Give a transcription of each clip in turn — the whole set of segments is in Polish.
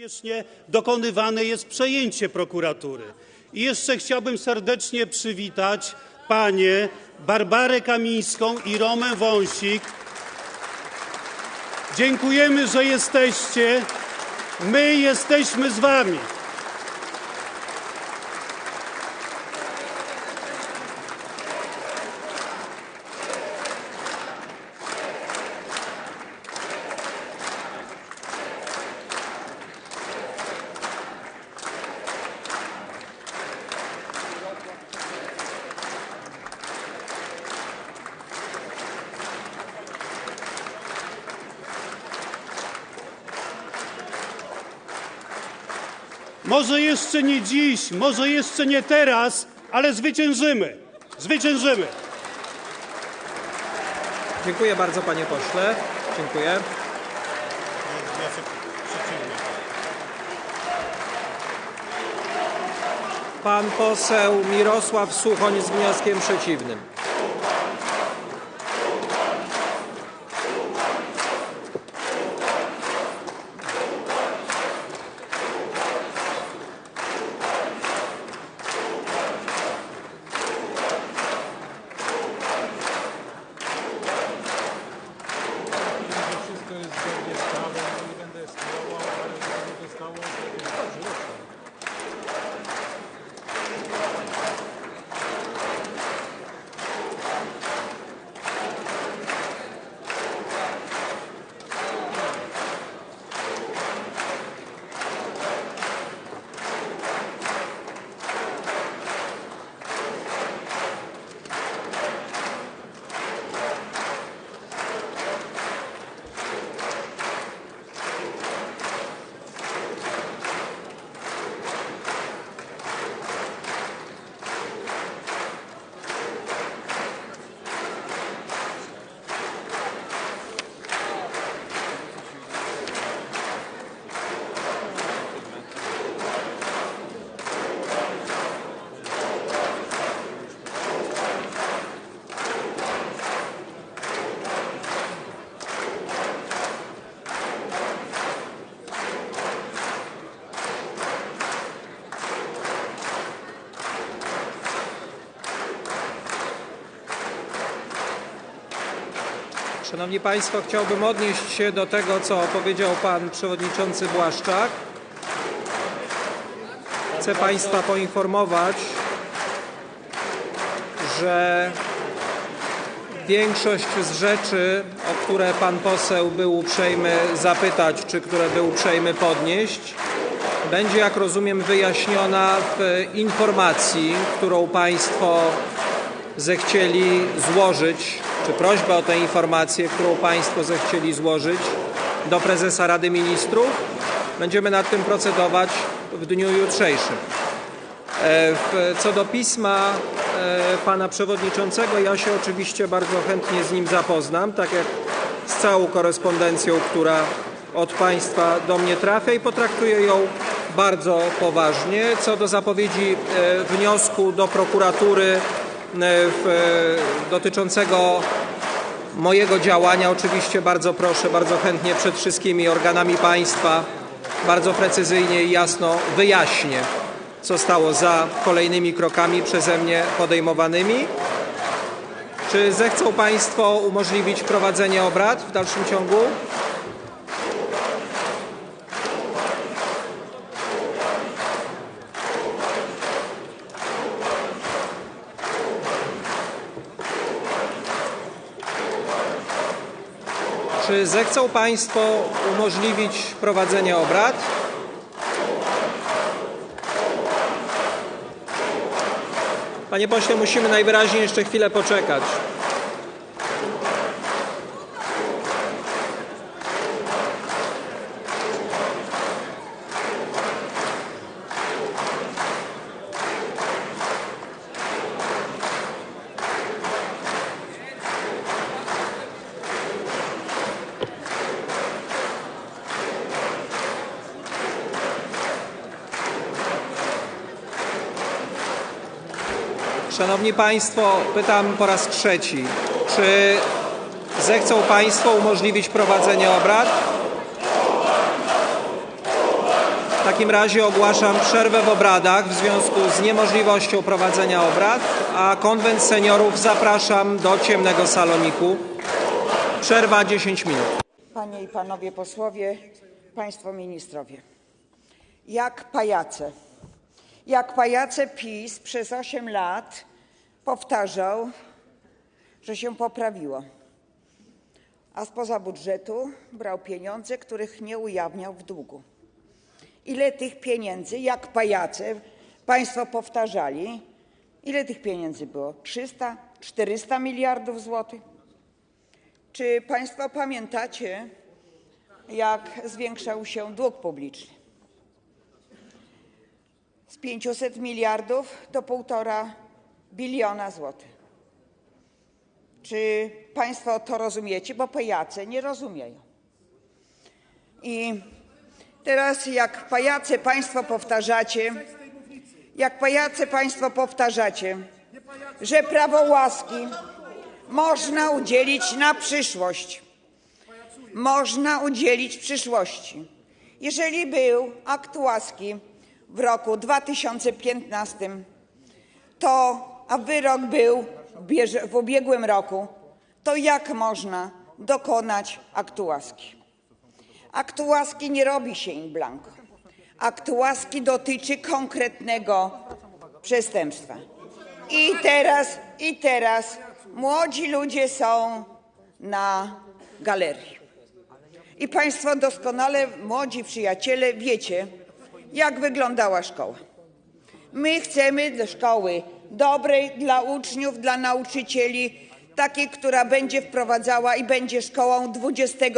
Pospiesznie dokonywane jest przejęcie prokuratury. I jeszcze chciałbym serdecznie przywitać panie Barbarę Kamińską i Romę Wąsik. Dziękujemy, że jesteście. My jesteśmy z wami. Może jeszcze nie dziś, może jeszcze nie teraz, ale zwyciężymy. Zwyciężymy. Dziękuję bardzo panie pośle. Dziękuję. Pan poseł Mirosław Suchoń z wnioskiem przeciwnym. Szanowni Państwo, chciałbym odnieść się do tego, co powiedział Pan Przewodniczący Błaszczak. Chcę Państwa poinformować, że większość z rzeczy, o które Pan poseł był uprzejmy zapytać, czy które był uprzejmy podnieść, będzie, jak rozumiem, wyjaśniona w informacji, którą Państwo zechcieli złożyć, czy prośbę o tę informację, którą Państwo zechcieli złożyć do prezesa Rady Ministrów. Będziemy nad tym procedować w dniu jutrzejszym. E, Co do pisma e, pana przewodniczącego, ja się oczywiście bardzo chętnie z nim zapoznam, tak jak z całą korespondencją, która od państwa do mnie trafia i potraktuję ją bardzo poważnie. Co do zapowiedzi e, wniosku do prokuratury dotyczącego mojego działania, oczywiście bardzo proszę, bardzo chętnie przed wszystkimi organami państwa bardzo precyzyjnie i jasno wyjaśnię, co stało za kolejnymi krokami przeze mnie podejmowanymi. Czy zechcą Państwo umożliwić prowadzenie obrad w dalszym ciągu? Czy zechcą Państwo umożliwić prowadzenie obrad? Panie pośle, musimy najwyraźniej jeszcze chwilę poczekać. Szanowni Państwo, pytam po raz trzeci, czy zechcą Państwo umożliwić prowadzenie obrad? takim razie ogłaszam przerwę w obradach w związku z niemożliwością prowadzenia obrad, a konwent seniorów zapraszam do ciemnego saloniku. Przerwa 10 minut. Panie i panowie posłowie, państwo ministrowie. Jak pajace. Jak pajace PiS przez 8 lat powtarzał, że się poprawiło. A spoza budżetu brał pieniądze, których nie ujawniał w długu. Ile tych pieniędzy, jak pajace, państwo powtarzali, ile tych pieniędzy było? 300, 400 miliardów złotych? Czy Państwo pamiętacie, jak zwiększał się dług publiczny? Z 500 miliardów do 1,5 biliona złotych. Czy Państwo to rozumiecie? Bo pajace nie rozumieją. I teraz, jak pajace Państwo powtarzacie, jak pajace Państwo powtarzacie, że prawo łaski można udzielić na przyszłość. Można udzielić przyszłości. Jeżeli był akt łaski w roku 2015, to, a wyrok był w, ubiegłym roku, to jak można dokonać aktu łaski? Łaski nie robi się in blanco. Akt łaski dotyczy konkretnego przestępstwa. I teraz, i teraz młodzi ludzie są na galerii. I Państwo doskonale, młodzi przyjaciele, wiecie, jak wyglądała szkoła. My chcemy do szkoły dobrej dla uczniów, dla nauczycieli, takiej, która będzie wprowadzała i będzie szkołą XXI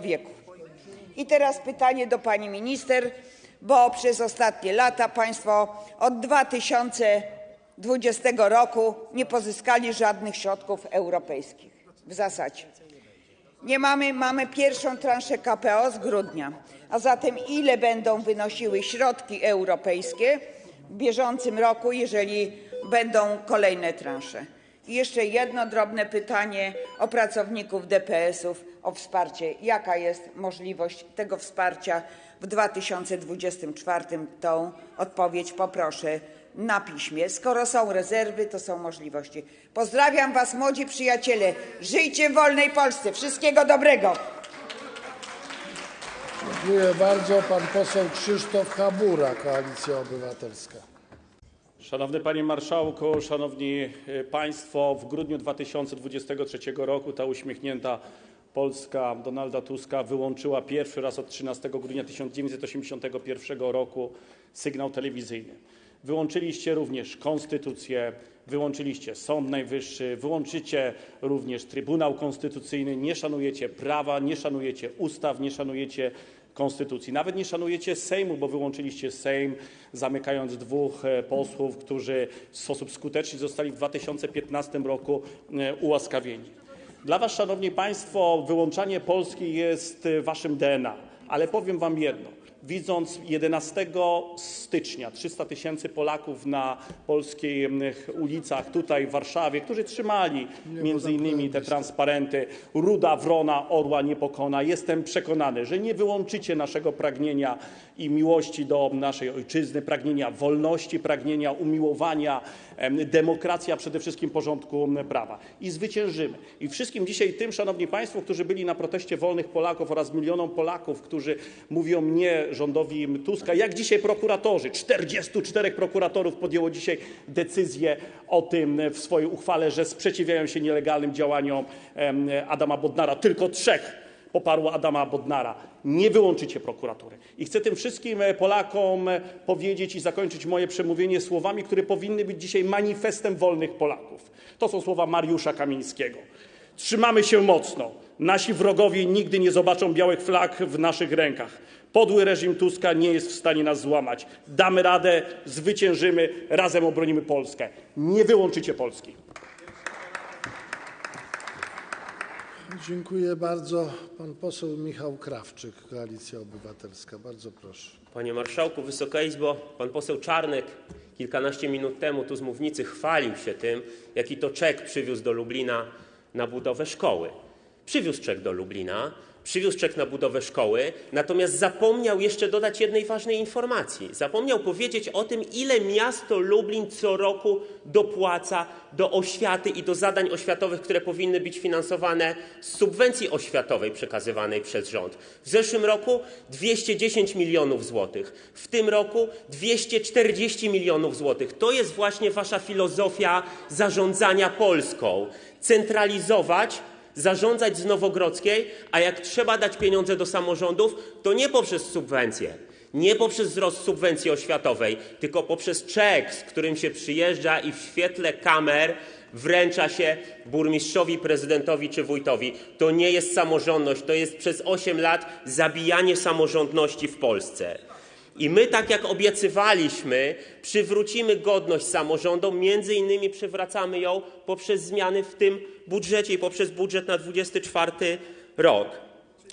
wieku. I teraz pytanie do pani minister, bo przez ostatnie lata państwo od 2020 roku nie pozyskali żadnych środków europejskich w zasadzie. Nie mamy, mamy pierwszą transzę KPO z grudnia, a zatem ile będą wynosiły środki europejskie w bieżącym roku, jeżeli będą kolejne transze? I jeszcze jedno drobne pytanie o pracowników DPS-ów, o wsparcie. Jaka jest możliwość tego wsparcia w 2024? Tą odpowiedź poproszę na piśmie. Skoro są rezerwy, to są możliwości. Pozdrawiam Was, młodzi przyjaciele. Żyjcie w wolnej Polsce. Wszystkiego dobrego. Dziękuję bardzo. Pan poseł Krzysztof Habura, Koalicja Obywatelska. Szanowny Panie Marszałku, Szanowni e, Państwo, w grudniu 2023 roku ta uśmiechnięta Polska Donalda Tuska wyłączyła pierwszy raz od 13 grudnia 1981 roku sygnał telewizyjny. Wyłączyliście również konstytucję, wyłączyliście Sąd Najwyższy, wyłączycie również Trybunał Konstytucyjny, nie szanujecie prawa, nie szanujecie ustaw, nie szanujecie konstytucji. Nawet nie szanujecie Sejmu, bo wyłączyliście Sejm, zamykając dwóch e, posłów, którzy w sposób skuteczny zostali w 2015 roku e, ułaskawieni. Dla Was, Szanowni Państwo, wyłączanie Polski jest e, Waszym DNA, ale powiem Wam jedno. Widząc 11 stycznia 300 tysięcy Polaków na polskich ulicach tutaj w Warszawie, którzy trzymali między innymi te transparenty Ruda Wrona Orła nie pokona, jestem przekonany, że nie wyłączycie naszego pragnienia i miłości do naszej ojczyzny, pragnienia wolności, pragnienia umiłowania em, demokracji, a przede wszystkim porządku prawa. I zwyciężymy. I wszystkim dzisiaj tym, Szanowni Państwo, którzy byli na proteście wolnych Polaków oraz milionom Polaków, którzy mówią nie rządowi Tuska, jak dzisiaj prokuratorzy, 44 prokuratorów podjęło dzisiaj decyzję o tym w swojej uchwale, że sprzeciwiają się nielegalnym działaniom Adama Bodnara. Tylko trzech poparło Adama Bodnara. Nie wyłączycie prokuratury. I chcę tym wszystkim e, Polakom e, powiedzieć i zakończyć moje przemówienie słowami, które powinny być dzisiaj manifestem wolnych Polaków. To są słowa Mariusza Kamińskiego. Trzymamy się mocno. Nasi wrogowie nigdy nie zobaczą białych flag w naszych rękach. Podły reżim Tuska nie jest w stanie nas złamać. Damy radę, zwyciężymy, razem obronimy Polskę. Nie wyłączycie Polski. Dziękuję bardzo. Pan poseł Michał Krawczyk, Koalicja Obywatelska. Bardzo proszę. Panie Marszałku, Wysoka Izbo, pan poseł Czarnek kilkanaście minut temu tu z mównicy chwalił się tym, jaki to czek przywiózł do Lublina na budowę szkoły. Przywiózł czek do Lublina, przywiózł czek na budowę szkoły, natomiast zapomniał jeszcze dodać jednej ważnej informacji. Zapomniał powiedzieć o tym, ile miasto Lublin co roku dopłaca do oświaty i do zadań oświatowych, które powinny być finansowane z subwencji oświatowej przekazywanej przez rząd. W zeszłym roku 210 milionów złotych, w tym roku 240 milionów złotych. To jest właśnie wasza filozofia zarządzania Polską. Centralizować zarządzać z Nowogrodzkiej, a jak trzeba dać pieniądze do samorządów, to nie poprzez subwencje, nie poprzez wzrost subwencji oświatowej, tylko poprzez czek, z którym się przyjeżdża i w świetle kamer wręcza się burmistrzowi, prezydentowi czy wójtowi. To nie jest samorządność, to jest przez 8 lat zabijanie samorządności w Polsce. I my, tak jak obiecywaliśmy, przywrócimy godność samorządom, między innymi przywracamy ją poprzez zmiany w tym budżecie i poprzez budżet na 24 rok.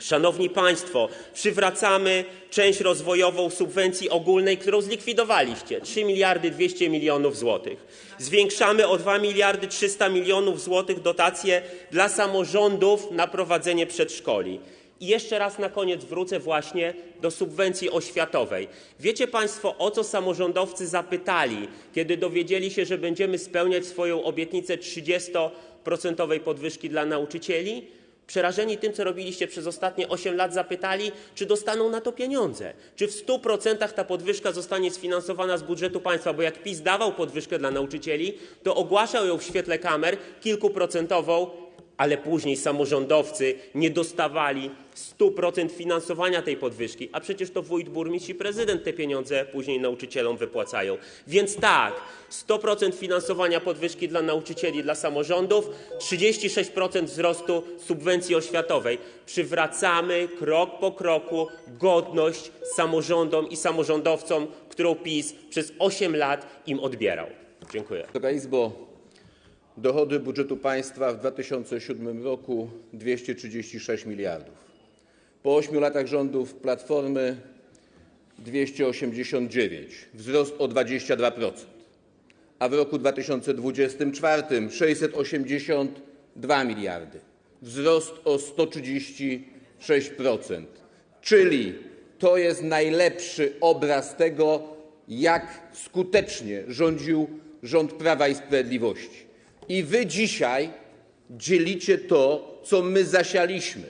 Szanowni Państwo, przywracamy część rozwojową subwencji ogólnej, którą zlikwidowaliście 3 miliardy 200 milionów złotych. Zwiększamy o 2 miliardy 300 milionów złotych dotacje dla samorządów na prowadzenie przedszkoli. I jeszcze raz na koniec wrócę właśnie do subwencji oświatowej. Wiecie Państwo, o co samorządowcy zapytali, kiedy dowiedzieli się, że będziemy spełniać swoją obietnicę 30% podwyżki dla nauczycieli? Przerażeni tym, co robiliście przez ostatnie 8 lat, zapytali, czy dostaną na to pieniądze. Czy w 100% ta podwyżka zostanie sfinansowana z budżetu państwa, bo jak PiS dawał podwyżkę dla nauczycieli, to ogłaszał ją w świetle kamer kilkuprocentową, ale później samorządowcy nie dostawali 100% finansowania tej podwyżki, a przecież to wójt, burmistrz i prezydent te pieniądze później nauczycielom wypłacają. Więc tak, 100% finansowania podwyżki dla nauczycieli, dla samorządów, 36% wzrostu subwencji oświatowej. Przywracamy krok po kroku godność samorządom i samorządowcom, którą PiS przez 8 lat im odbierał. Dziękuję. Wysoka Izbo, dochody budżetu państwa w 2007 roku 236 miliardów. Po 8 latach rządów Platformy 289, wzrost o 22%. A w roku 2024 682 miliardy, wzrost o 136%. Czyli to jest najlepszy obraz tego, jak skutecznie rządził rząd Prawa i Sprawiedliwości. I wy dzisiaj dzielicie to, co my zasialiśmy.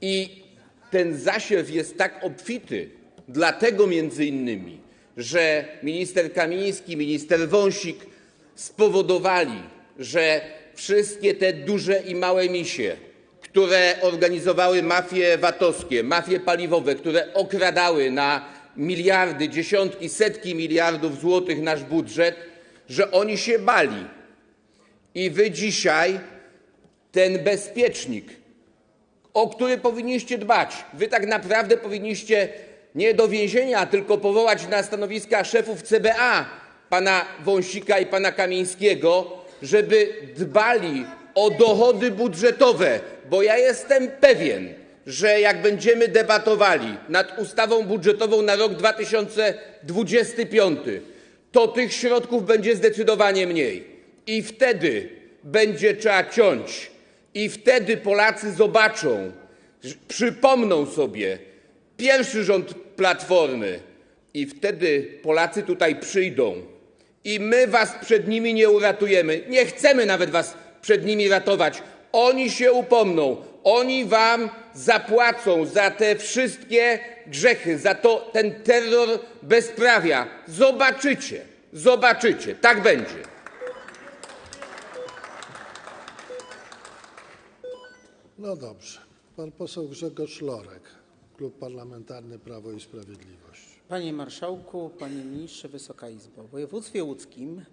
I ten zasiew jest tak obfity, dlatego między innymi, że minister Kamiński, minister Wąsik spowodowali, że wszystkie te duże i małe misie, które organizowały mafie VAT-owskie, mafie paliwowe, które okradały na miliardy, dziesiątki, setki miliardów złotych nasz budżet, że oni się bali. I wy dzisiaj ten bezpiecznik, o który powinniście dbać, wy tak naprawdę powinniście nie do więzienia, tylko powołać na stanowiska szefów CBA pana Wąsika i pana Kamińskiego, żeby dbali o dochody budżetowe, bo ja jestem pewien, że jak będziemy debatowali nad ustawą budżetową na rok 2025, to tych środków będzie zdecydowanie mniej. I wtedy będzie trzeba ciąć. I wtedy Polacy zobaczą, przypomną sobie pierwszy rząd Platformy. I wtedy Polacy tutaj przyjdą. I my was przed nimi nie uratujemy. Nie chcemy nawet was przed nimi ratować. Oni się upomną. Oni wam zapłacą za te wszystkie grzechy, za to ten terror bezprawia. Zobaczycie. Zobaczycie. Tak będzie. Dobrze. Pan poseł Grzegorz Lorek, Klub Parlamentarny Prawo i Sprawiedliwość. Panie Marszałku, Panie Ministrze, Wysoka Izbo. W województwie łódzkim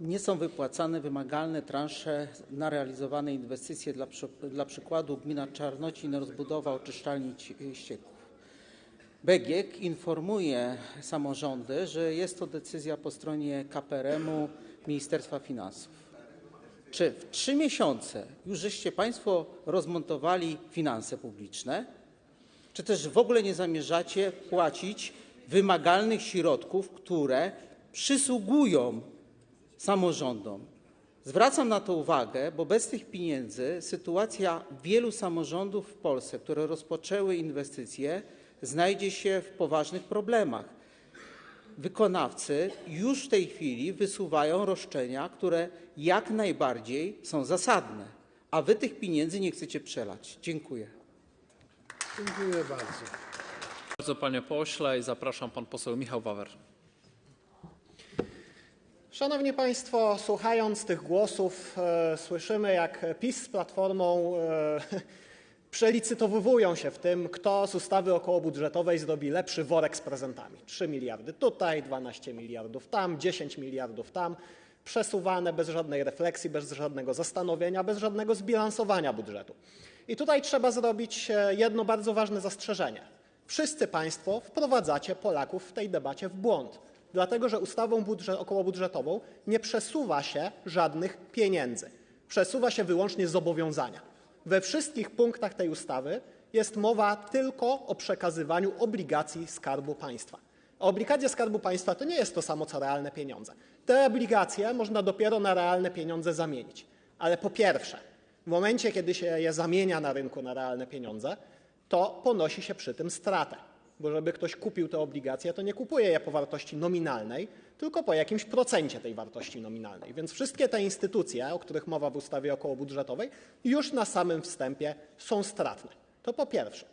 nie są wypłacane wymagalne transze na realizowane inwestycje. Dla, przy, dla przykładu gmina Czarnocin rozbudowa oczyszczalni ci- ścieków. BGK informuje samorządy, że jest to decyzja po stronie KPRM-u Ministerstwa Finansów. Czy w trzy miesiące już Państwo rozmontowali finanse publiczne? Czy też w ogóle nie zamierzacie płacić wymagalnych środków, które przysługują samorządom Zwracam na to uwagę, bo bez tych pieniędzy sytuacja wielu samorządów w Polsce, które rozpoczęły inwestycje, znajdzie się w poważnych problemach. Wykonawcy już w tej chwili wysuwają roszczenia, które jak najbardziej są zasadne, a wy tych pieniędzy nie chcecie przelać. Dziękuję. Dziękuję bardzo. bardzo panie pośle i zapraszam pan poseł Michał Wawer. Szanowni Państwo, słuchając tych głosów, e, słyszymy, jak PiS z Platformą e, przelicytowują się w tym, kto z ustawy okołobudżetowej zrobi lepszy worek z prezentami. 3 miliardy tutaj, 12 miliardów tam, 10 miliardów tam, przesuwane bez żadnej refleksji, bez żadnego zastanowienia, bez żadnego zbilansowania budżetu. I tutaj trzeba zrobić e, jedno bardzo ważne zastrzeżenie. Wszyscy Państwo wprowadzacie Polaków w tej debacie w błąd dlatego że ustawą budżet, okołobudżetową nie przesuwa się żadnych pieniędzy. Przesuwa się wyłącznie zobowiązania. We wszystkich punktach tej ustawy jest mowa tylko o przekazywaniu obligacji Skarbu Państwa. A obligacje Skarbu Państwa to nie jest to samo co realne pieniądze. Te obligacje można dopiero na realne pieniądze zamienić. Ale po pierwsze, w momencie, kiedy się je zamienia na rynku na realne pieniądze, to ponosi się przy tym stratę bo żeby ktoś kupił te obligacje, to nie kupuje je po wartości nominalnej, tylko po jakimś procencie tej wartości nominalnej. Więc wszystkie te instytucje, o których mowa w ustawie okołobudżetowej, już na samym wstępie są stratne. To po pierwsze.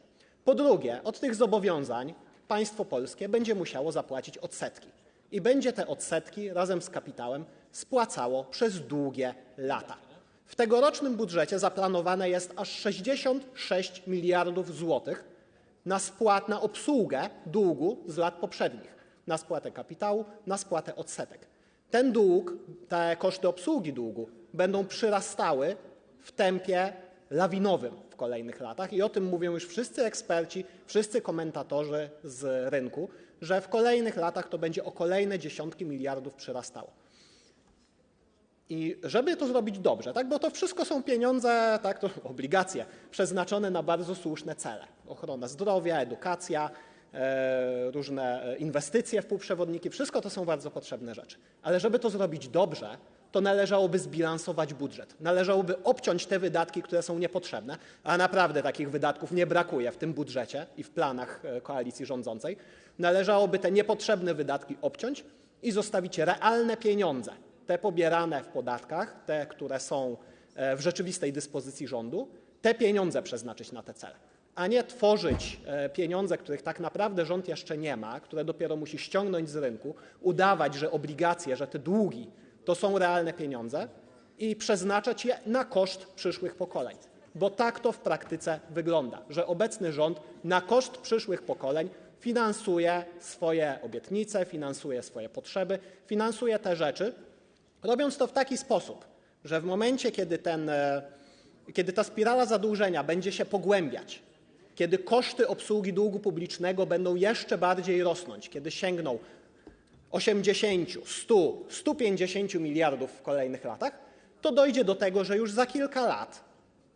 Po drugie, od tych zobowiązań państwo polskie będzie musiało zapłacić odsetki. I będzie te odsetki razem z kapitałem spłacało przez długie lata. W tegorocznym budżecie zaplanowane jest aż 66 miliardów złotych na spłat, na obsługę długu z lat poprzednich, na spłatę kapitału, na spłatę odsetek. Ten dług, te koszty obsługi długu będą przyrastały w tempie lawinowym w kolejnych latach i o tym mówią już wszyscy eksperci, wszyscy komentatorzy z rynku, że w kolejnych latach to będzie o kolejne dziesiątki miliardów przyrastało. I żeby to zrobić dobrze, tak, bo to wszystko są pieniądze, tak, to obligacje przeznaczone na bardzo słuszne cele. Ochrona zdrowia, edukacja, e, różne e, inwestycje w półprzewodniki, wszystko to są bardzo potrzebne rzeczy. Ale żeby to zrobić dobrze, to należałoby zbilansować budżet. Należałoby obciąć te wydatki, które są niepotrzebne, a naprawdę takich wydatków nie brakuje w tym budżecie i w planach e, koalicji rządzącej. Należałoby te niepotrzebne wydatki obciąć i zostawić realne pieniądze te pobierane w podatkach, te, które są e, w rzeczywistej dyspozycji rządu, te pieniądze przeznaczyć na te cele, a nie tworzyć e, pieniądze, których tak naprawdę rząd jeszcze nie ma, które dopiero musi ściągnąć z rynku, udawać, że obligacje, że te długi to są realne pieniądze i przeznaczać je na koszt przyszłych pokoleń. Bo tak to w praktyce wygląda, że obecny rząd na koszt przyszłych pokoleń finansuje swoje obietnice, finansuje swoje potrzeby, finansuje te rzeczy, robiąc to w taki sposób, że w momencie, e, kiedy ta spirala zadłużenia będzie się pogłębiać, kiedy koszty obsługi długu publicznego będą jeszcze bardziej rosnąć, kiedy sięgną 80, 100, 150 miliardów w kolejnych latach, to dojdzie do tego, że już za kilka lat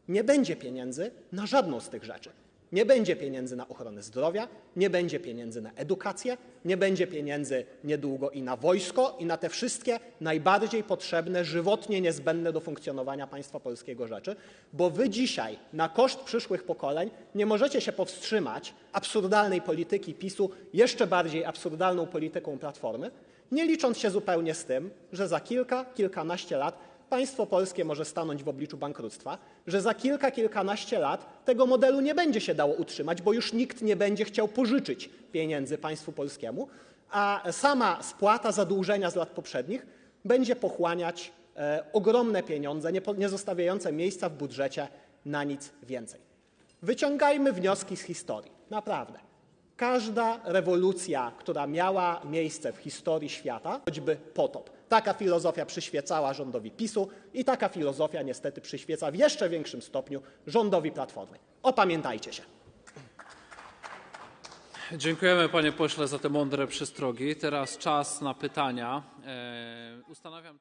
nie będzie pieniędzy na żadną z tych rzeczy. Nie będzie pieniędzy na ochronę zdrowia, nie będzie pieniędzy na edukację, nie będzie pieniędzy niedługo i na wojsko, i na te wszystkie najbardziej potrzebne, żywotnie niezbędne do funkcjonowania państwa polskiego rzeczy, bo wy dzisiaj na koszt przyszłych pokoleń nie możecie się powstrzymać absurdalnej polityki PiSu, jeszcze bardziej absurdalną polityką Platformy, nie licząc się zupełnie z tym, że za kilka, kilkanaście lat państwo polskie może stanąć w obliczu bankructwa, że za kilka, kilkanaście lat tego modelu nie będzie się dało utrzymać, bo już nikt nie będzie chciał pożyczyć pieniędzy państwu polskiemu, a sama spłata zadłużenia z lat poprzednich będzie pochłaniać e, ogromne pieniądze, nie, nie zostawiające miejsca w budżecie na nic więcej. Wyciągajmy wnioski z historii, naprawdę. Każda rewolucja, która miała miejsce w historii świata, choćby potop, taka filozofia przyświecała rządowi PiSu i taka filozofia niestety przyświeca w jeszcze większym stopniu rządowi Platformy. Opamiętajcie się. Dziękujemy panie pośle za te mądre przestrogi. Teraz czas na pytania. E, ustanawiam